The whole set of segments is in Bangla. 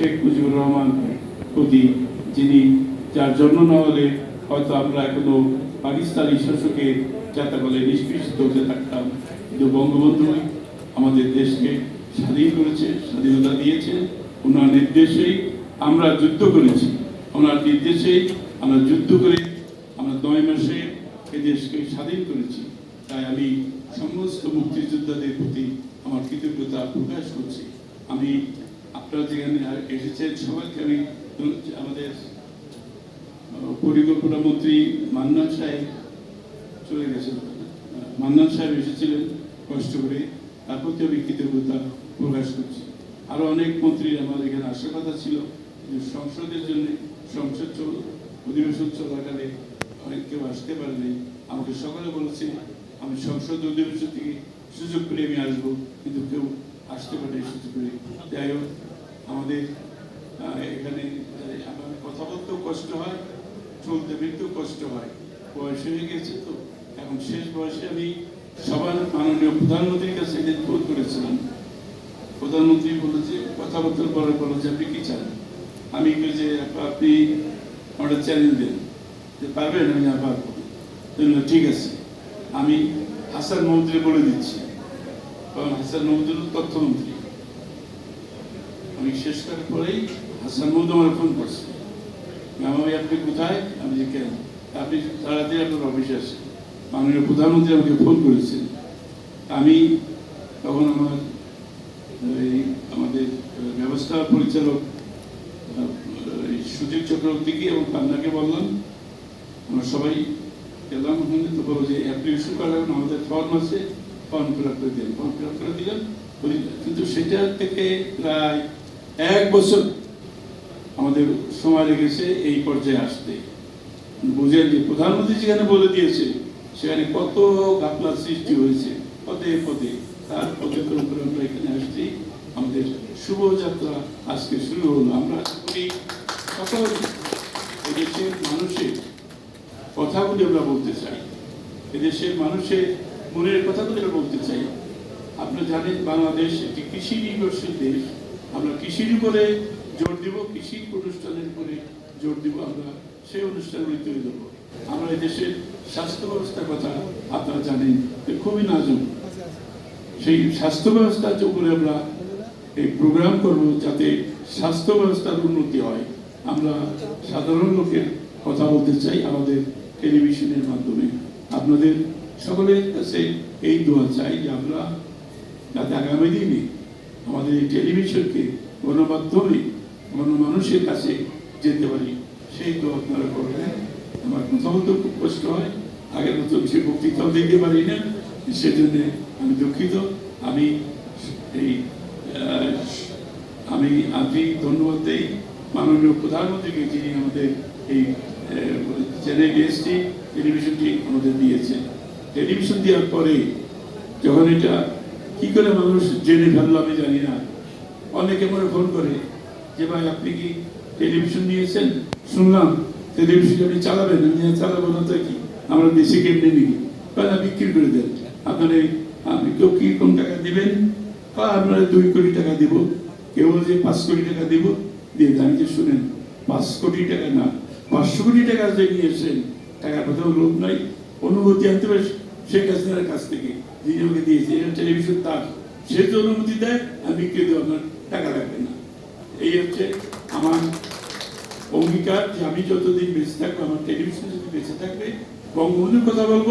শেখ মুজিবুর রহমান প্রতি, যিনি, যার জন্ম না হলে হয়তো আমরা এখনও পাকিস্তানি শাসকের যাতে বলে নিষ্পৃষিত হতে থাকতাম। কিন্তু বঙ্গবন্ধু আমাদের দেশকে স্বাধীন করেছে, স্বাধীনতা দিয়েছে। ওনার নির্দেশেই আমরা যুদ্ধ করেছি। ওনার নির্দেশেই আমরা যুদ্ধ করে আমরা নয় মাসে এই দেশকে স্বাধীন করেছি। তাই আমি সমস্ত মুক্তিযোদ্ধাদের প্রতি আমার কৃতজ্ঞতা প্রকাশ করছি। আমি আপনারা যেখানে এসেছেন সবাইকে আমি আমাদের পরিকল্পনা মন্ত্রী মান্নান সাহেব চলে গেছেন। মান্নান সাহেব এসেছিলেন কষ্ট করে তার প্রতি আমি কৃতজ্ঞতা প্রকাশ করছি। আরও অনেক মন্ত্রী আমার এখানে আসার কথা ছিল সংসদের জন্য সংসদ চল- অধিবেশন চলাকালে অনেক কেউ আসতে পারেনি আমাকে সকালে বলেছে, আমি সংসদ অধিবেশন থেকে সুযোগ পেলে আমি আসব, কিন্তু কেউ আসতে পারেনি সুযোগ পেলে। যাই হোক আমাদের এখানে কথা বলতেও কষ্ট হয়, চলতে ফিরতেও কষ্ট হয়। বয়স হয়ে গেছে তো, এখন শেষ বয়সে আমি সবার মাননীয় প্রধানমন্ত্রীর কাছে ফোন করেছিলাম। প্রধানমন্ত্রী বলেছে কথাবার্তা বলার পর যে আপনি কি চান? আমি যে আপনি আমাদের চ্যালেঞ্জ দেন। যে পারবেন, আমি আর পারব ঠিক আছে। আমি হাসান মন্ত্রী বলে দিচ্ছি। কারণ হাসান মন্ত্রী তথ্যমন্ত্রী। আমি শেষ করার পরেই হাসান মন্ত্রী আমার ফোন করছে। ভাই আপনি কোথায়? আমি যে কেন? আপনি তাড়াতাড়ি আপনার অফিসে আসেন। মাননীয় প্রধানমন্ত্রী আমাকে ফোন করেছেন। আমি তখন আমার, এই আমাদের ব্যবস্থা পরিচালক সুজিত চক্রবর্তীকে এবং পান্নাকে বললাম। আমরা সবাই গেলাম ওখানে। তো বলো যে অ্যাপ্লিকেশন করার আমাদের ফর্ম আছে। ফর্ম ফিল আপ করে দিলাম ফর্ম ফিল আপ করে দিলাম কিন্তু সেটা থেকে প্রায় এক বছর আমাদের সময় লেগেছে এই পর্যায়ে আসতে। বুঝেন যে প্রধানমন্ত্রী যেখানে বলে দিয়েছে, সেখানে কত ঘাপলার সৃষ্টি হয়েছে, পদে পদে। তার পদক্ষেপ করে আমরা এখানে আসছি। আমাদের শুভযাত্রা আজকে শুরু হলো। আমরা আশা করি এদেশের মানুষের কথাগুলি আমরা বলতে চাই। এদেশের মানুষের মনের কথাগুলি আমরা বলতে চাই। আপনারা জানেন, বাংলাদেশ একটি কৃষি নির্ভরশীল দেশ। আমরা কৃষির উপরে জোর দিব, কৃষি অনুষ্ঠানের উপরে জোর দিব, আমরা সেই অনুষ্ঠানগুলি তৈরি দেবো আমরা দেশের স্বাস্থ্য ব্যবস্থার কথা আপনারা জানেন খুবই নাজুক। সেই স্বাস্থ্য ব্যবস্থার উপরে আমরা এই প্রোগ্রাম করব, যাতে স্বাস্থ্য ব্যবস্থার উন্নতি হয়। আমরা সাধারণ লোকের কথা বলতে চাই আমাদের টেলিভিশনের মাধ্যমে। আপনাদের সকলের কাছে এই দোয়া চাই যে আমরা যাতে আগামী দিনে আমাদের এই টেলিভিশনকে গণমাধ্যমে গণমানুষের কাছে যেতে পারি, সেই তো আপনারা করবেন। আমার বলতে খুব কষ্ট হয়। আগের মতো সে বক্তৃতাও দিতে পারি না। সেজন্য আমি দুঃখিত। আমি এই আমি আজই ধন্যবাদ দেই মাননীয় প্রধানমন্ত্রীকে যিনি আমাদের এই চ্যানেল এসটি টেলিভিশনটি আমাদের দিয়েছে টেলিভিশন দেওয়ার পরে যখন এটা কি করে মানুষ জেনে ফেলল আমি জানি না। অনেকে মনে ফোন করে যে, ভাই, আপনি কি টেলিভিশন নিয়েছেন? শুনলাম, টেলিভিশন আপনি চালাবেন? আমি চালাবো না তো কি? আমরা দেশে কেমনি নিই না, বিক্রি করে দেন। আপনার আপনি কেউ কি কোন টাকা দিবেন? বা আপনারা দুই কোটি টাকা দিব। কেউ যে পাঁচ কোটি টাকা দিব। দিয়ে। আমি যে শুনেন, পাঁচ কোটি টাকা না, পাঁচশো কোটি টাকা যে নিয়েছেন, টাকার কোথাও লোভ নাই। অনুমতি আনতে পারে শেখ হাসিনার কাছ থেকে। আমাকে দিয়েছে, এটা টেলিভিশন তার। সে যে অনুমতি দেয় আমি বিক্রি দেবো আপনার টাকা লাগবে না। এই হচ্ছে আমার অঙ্গীকার যে আমি যতদিন বেঁচে থাকব, আমার টেলিভিশন যদি বেঁচে থাকবে, বঙ্গবন্ধুর কথা বলব,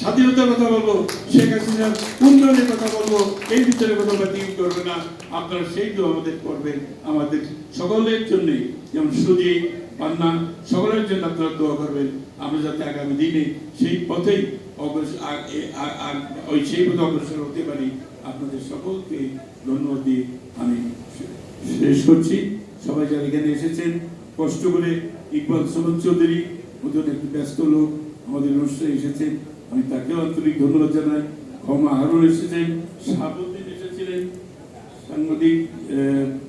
স্বাধীনতার কথা বলব, শেখ হাসিনার উন্নয়নের কথা বলব, এই ভিতরে কোনো বাতিল করবে না। আপনারা সেই তো আমাদের করবেন আমাদের সকলের জন্য যেমন সুজি পান্না, সকলের জন্য আপনারা দোয়া করবেন। আমরা যাতে আগামী দিনে সেই পথেই ওই সেই পথে অগ্রসর হতে পারি। আপনাদের সকলকে ধন্যবাদ দিয়ে আমি শেষ করছি। সবাই যারা এখানে এসেছেন কষ্ট করে ইকবাল সোমন চৌধুরী ওদের একটু ব্যস্ত লোক আমাদের অনুষ্ঠানে এসেছেন। আমি তাকেও আন্তরিক ধন্যবাদ জানাই। ক্ষমা হারুন এসেছেন শাহাবুদ্দিন এসেছিলেন সাংবাদিক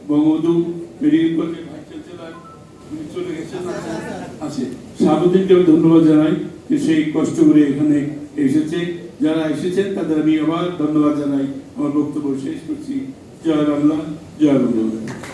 বঙ্গবন্ধু মেডিকেল কলেজের ভাইস চ্যান্সেলর চলে গেছেন। আছে। শাহাবুদ্দিনকেও ধন্যবাদ জানাই। সেই কষ্ট করে এখানে এসেছে। যারা এসেছেন তাদের আমি আবার ধন্যবাদ জানাই। আমার বক্তব্য শেষ করছি। জয় বাংলা, জয় বঙ্গবন্ধু।